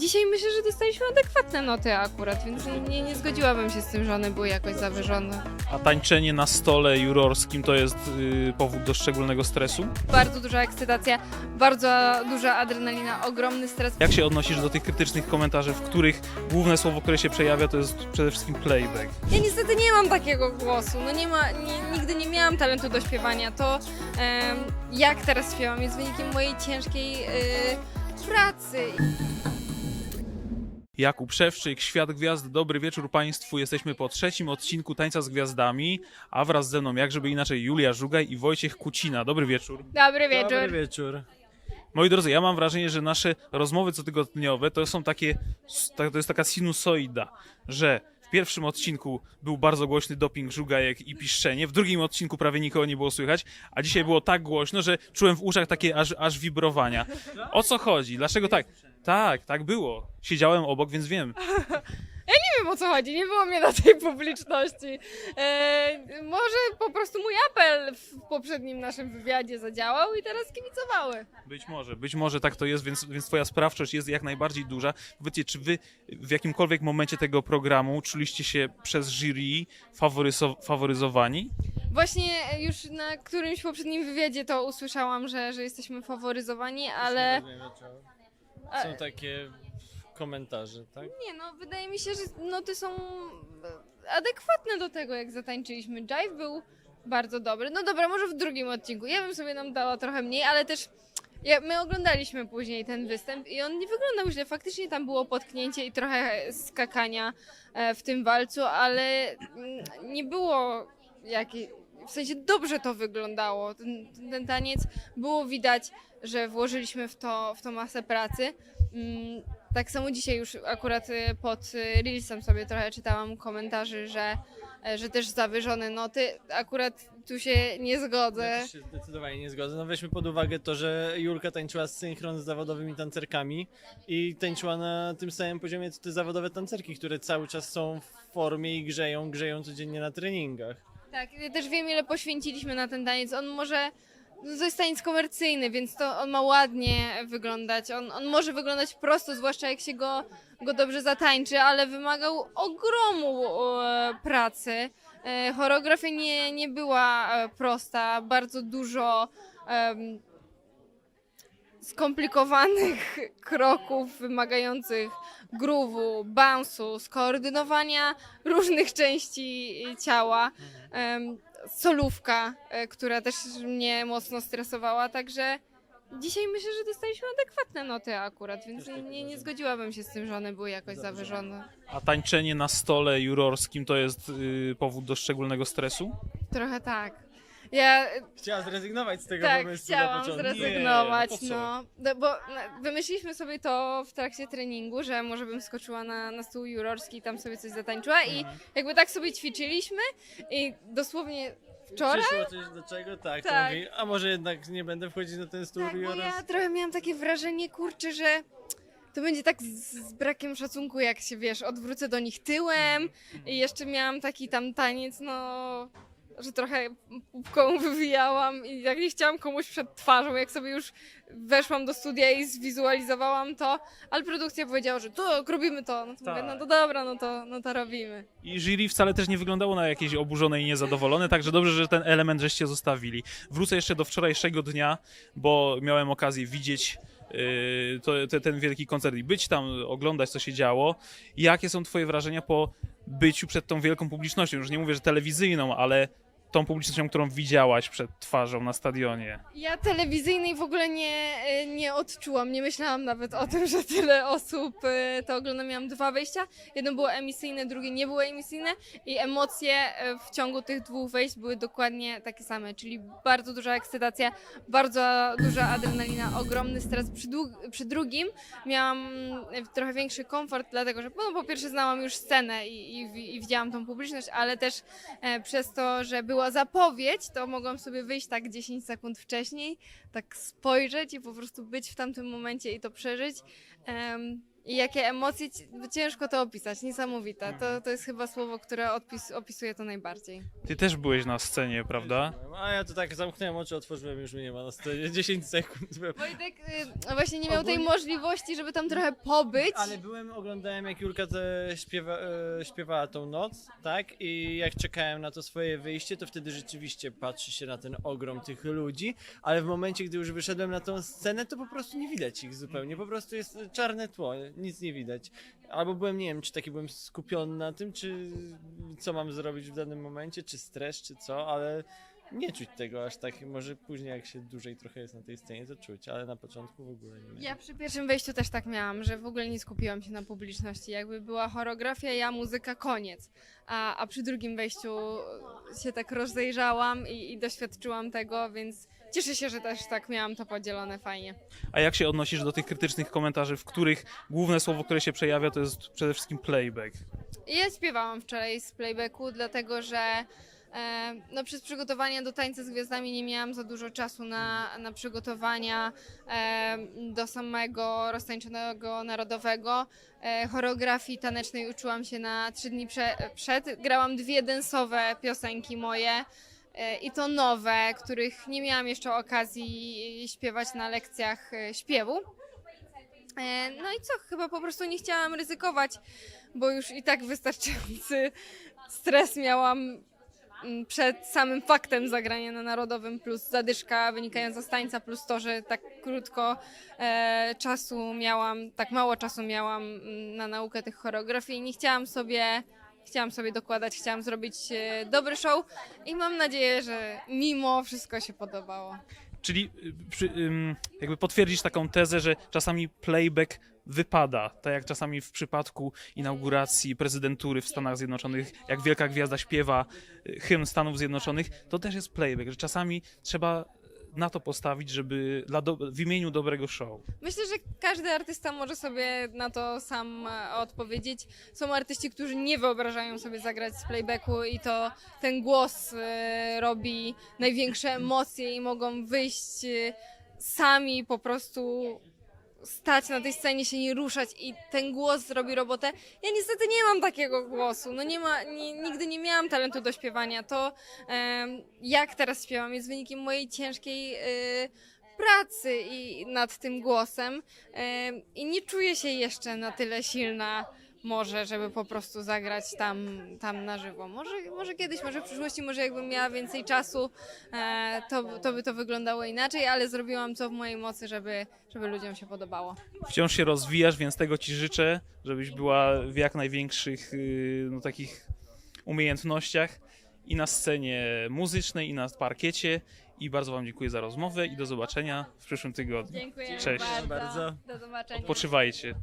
dzisiaj myślę, że dostaliśmy adekwatne noty akurat, więc nie, nie, zgodziłabym się z tym, że one były jakoś zawyżone. A tańczenie na stole jurorskim to jest y, powód do szczególnego stresu? Bardzo duża ekscytacja, bardzo duża adrenalina, ogromny stres. Jak się odnosisz do tych krytycznych komentarzy, w których główne słowo, które się przejawia, to jest przede wszystkim playback? Ja niestety nie mam takiego głosu, no nie ma, nie, nigdy nie miałam talentu do śpiewania. To em, jak teraz śpiewam jest wynikiem mojej ciężkiej y, pracy. Jakub Szewczyk, Świat Gwiazd, dobry wieczór Państwu. Jesteśmy po trzecim odcinku Tańca z Gwiazdami, a wraz ze mną, jak żeby inaczej, Julia Żugaj i Wojciech Kucina. Dobry wieczór. Dobry wieczór. Dobry wieczór. Moi drodzy, ja mam wrażenie, że nasze rozmowy cotygodniowe to są takie, to jest taka sinusoida, że w pierwszym odcinku był bardzo głośny doping żugajek i piszczenie, w drugim odcinku prawie nikogo nie było słychać, a dzisiaj było tak głośno, że czułem w uszach takie aż, aż wibrowania. O co chodzi? Dlaczego tak? Tak, tak było. Siedziałem obok, więc wiem. O co chodzi, nie było mnie na tej publiczności. E, może po prostu mój apel w poprzednim naszym wywiadzie zadziałał i teraz kibicowały. Być może, być może tak to jest, więc, więc twoja sprawczość jest jak najbardziej duża. Powiedzcie, czy wy w jakimkolwiek momencie tego programu czuliście się przez jury faworyzo- faworyzowani? Właśnie już na którymś poprzednim wywiadzie to usłyszałam, że, że jesteśmy faworyzowani, ale Są takie komentarze, tak? nie no, wydaje mi się, że noty są e, adekwatne do tego, jak zatańczyliśmy. Jive był bardzo dobry. No dobra, może w drugim odcinku. Ja bym sobie nam dała trochę mniej, ale też ja, my oglądaliśmy później ten występ i on nie wyglądał źle. Faktycznie tam było potknięcie i trochę skakania e, w tym walcu, ale mm, nie było jakiej... W sensie dobrze to wyglądało. Ten, ten taniec było widać, że włożyliśmy w to, w to masę pracy. Tak samo dzisiaj już akurat y, pod y, Reelsem sobie trochę czytałam komentarzy, że, e, że też zawyżone noty. Akurat tu się nie zgodzę. Ja się zdecydowanie nie zgodzę. No weźmy pod uwagę to, że Julka tańczyła synchron z zawodowymi tancerkami i tańczyła na tym samym poziomie co te zawodowe tancerki, które cały czas są w formie i grzeją, grzeją codziennie na treningach. Tak, ja też wiem ile poświęciliśmy na ten taniec. On może, to jest taniec komercyjny, więc to on ma ładnie wyglądać. On, on może wyglądać prosto, zwłaszcza jak się go, go dobrze zatańczy, ale wymagał ogromu e, pracy. E, choreografia nie, nie była e, prosta, bardzo dużo em, skomplikowanych kroków wymagających groove'u, bounce'u, skoordynowania różnych części ciała. Solówka, e, która też mnie mocno stresowała, także dzisiaj myślę, że dostaliśmy adekwatne noty akurat, więc nie, nie, zgodziłabym się z tym, że one były jakoś zawyżone. A tańczenie na stole jurorskim to jest y, powód do szczególnego stresu? Trochę tak. Ja Chciała zrezygnować z tego tak pomysłu na chciałam początku. zrezygnować, Nie, po co? no. no. Bo no, wymyśliliśmy sobie to w trakcie treningu, że może bym skoczyła na, na stół jurorski i tam sobie coś zatańczyła i Mhm. jakby tak sobie ćwiczyliśmy i dosłownie wczoraj Przyszło coś do czego? Tak, Tak. Mówi, a może jednak nie będę wchodzić na ten stół Tak, bo oraz... ja trochę miałam takie wrażenie, kurczę, że to będzie tak z, z brakiem szacunku, jak się, wiesz, odwrócę do nich tyłem i jeszcze miałam taki tam taniec, no, że trochę pupką wywijałam i jak nie chciałam komuś przed twarzą, jak sobie już weszłam do studia i zwizualizowałam to, ale produkcja powiedziała, że to, robimy to, no to mówię, Tak. no to dobra, no to, no to robimy. I jury wcale też nie wyglądało na jakieś oburzone i niezadowolone, także dobrze, że ten element żeście zostawili. Wrócę jeszcze do wczorajszego dnia, bo miałem okazję widzieć yy, to, te, ten wielki koncert i być tam, oglądać co się działo. Jakie są twoje wrażenia po byciu przed tą wielką publicznością? Już nie mówię, że telewizyjną, ale tą publicznością, którą widziałaś przed twarzą na stadionie. Ja telewizyjnej w ogóle nie, e, nie odczułam, nie myślałam nawet o tym, że tyle osób e, to ogląda. Miałam dwa wejścia, jedno było emisyjne, drugie nie było emisyjne i emocje e, w ciągu tych dwóch wejść były dokładnie takie same, czyli bardzo duża ekscytacja, bardzo duża adrenalina, ogromny stres. Przy, przy drugim miałam trochę większy komfort, dlatego że no, po pierwsze znałam już scenę i, i, i widziałam tą publiczność, ale też e, przez to, że była zapowiedź, to mogłam sobie wyjść tak 10 sekund wcześniej, tak spojrzeć i po prostu być w tamtym momencie i to przeżyć. I jakie emocje, ci- ciężko to opisać, niesamowite. To, to jest chyba słowo, które odpis, opisuje to najbardziej. Ty też byłeś na scenie, prawda? A ja to tak zamknąłem oczy, otworzyłem, już mnie nie ma na scenie. 10 sekund. byłem. Wojtek y, właśnie nie miał tej Ogólnie- możliwości, żeby tam trochę pobyć. Ale byłem, oglądałem jak Julka te śpiewa, e, śpiewała tą noc, tak? I jak czekałem na to swoje wyjście, to wtedy rzeczywiście patrzy się na ten ogrom tych ludzi, ale w momencie, gdy już wyszedłem na tą scenę, to po prostu nie widać ich zupełnie. Po prostu jest czarne tło, nic nie widać. Albo byłem, nie wiem, czy taki byłem skupiony na tym, czy co mam zrobić w danym momencie, czy stres, czy co, ale nie czuć tego aż tak. Może później, jak się dłużej trochę jest na tej scenie, to czuć, ale na początku w ogóle nie. Ja przy pierwszym wejściu też tak miałam, że w ogóle nie skupiłam się na publiczności. Jakby była choreografia, ja muzyka, koniec. A, a przy drugim wejściu się tak rozejrzałam i, i doświadczyłam tego, więc cieszę się, że też tak miałam to podzielone fajnie. A jak się odnosisz do tych krytycznych komentarzy, w których główne słowo, które się przejawia, to jest przede wszystkim playback? Ja śpiewałam wczoraj z playbacku, dlatego że e, no, przez przygotowania do tańca z gwiazdami nie miałam za dużo czasu na, na przygotowania e, do samego roztańczonego narodowego. E, choreografii tanecznej uczyłam się na trzy dni prze, przed. Grałam dwie densowe piosenki moje. E, I to nowe, których nie miałam jeszcze okazji śpiewać na lekcjach e, śpiewu. E, No i co, chyba po prostu nie chciałam ryzykować, bo już i tak wystarczający stres miałam mm, przed samym faktem zagrania na Narodowym, plus zadyszka wynikająca z tańca, plus to, że tak krótko e, czasu miałam, tak mało czasu miałam mm, na naukę tych choreografii i nie chciałam sobie, chciałam sobie dokładać, chciałam zrobić e, dobry show i mam nadzieję, że mimo wszystko się podobało. Czyli y, jakby potwierdzić taką tezę, że czasami playback wypada, tak jak czasami w przypadku inauguracji prezydentury w Stanach Zjednoczonych, jak wielka gwiazda śpiewa y, hymn Stanów Zjednoczonych, to też jest playback, że czasami trzeba na to postawić, żeby dla do, w imieniu dobrego show. Myślę, że każdy artysta może sobie na to sam e, odpowiedzieć. Są artyści, którzy nie wyobrażają sobie zagrać z playbacku i to ten głos e, robi największe emocje i mogą wyjść e, sami po prostu stać na tej scenie, się nie ruszać i ten głos robi robotę. Ja niestety nie mam takiego głosu. No nie ma, nie, nigdy nie miałam talentu do śpiewania. To jak teraz śpiewam jest wynikiem mojej ciężkiej e, pracy i nad tym głosem em, i nie czuję się jeszcze na tyle silna może, żeby po prostu zagrać tam, tam na żywo. Może, może kiedyś, może w przyszłości, może jakbym miała więcej czasu, e, to, to by to wyglądało inaczej, ale zrobiłam co w mojej mocy, żeby, żeby ludziom się podobało. Wciąż się rozwijasz, więc tego ci życzę, żebyś była w jak największych y, no, takich umiejętnościach i na scenie muzycznej, i na parkiecie. I bardzo Wam dziękuję za rozmowę i do zobaczenia w przyszłym tygodniu. Dziękuję Cześć. bardzo. Do zobaczenia. Odpoczywajcie.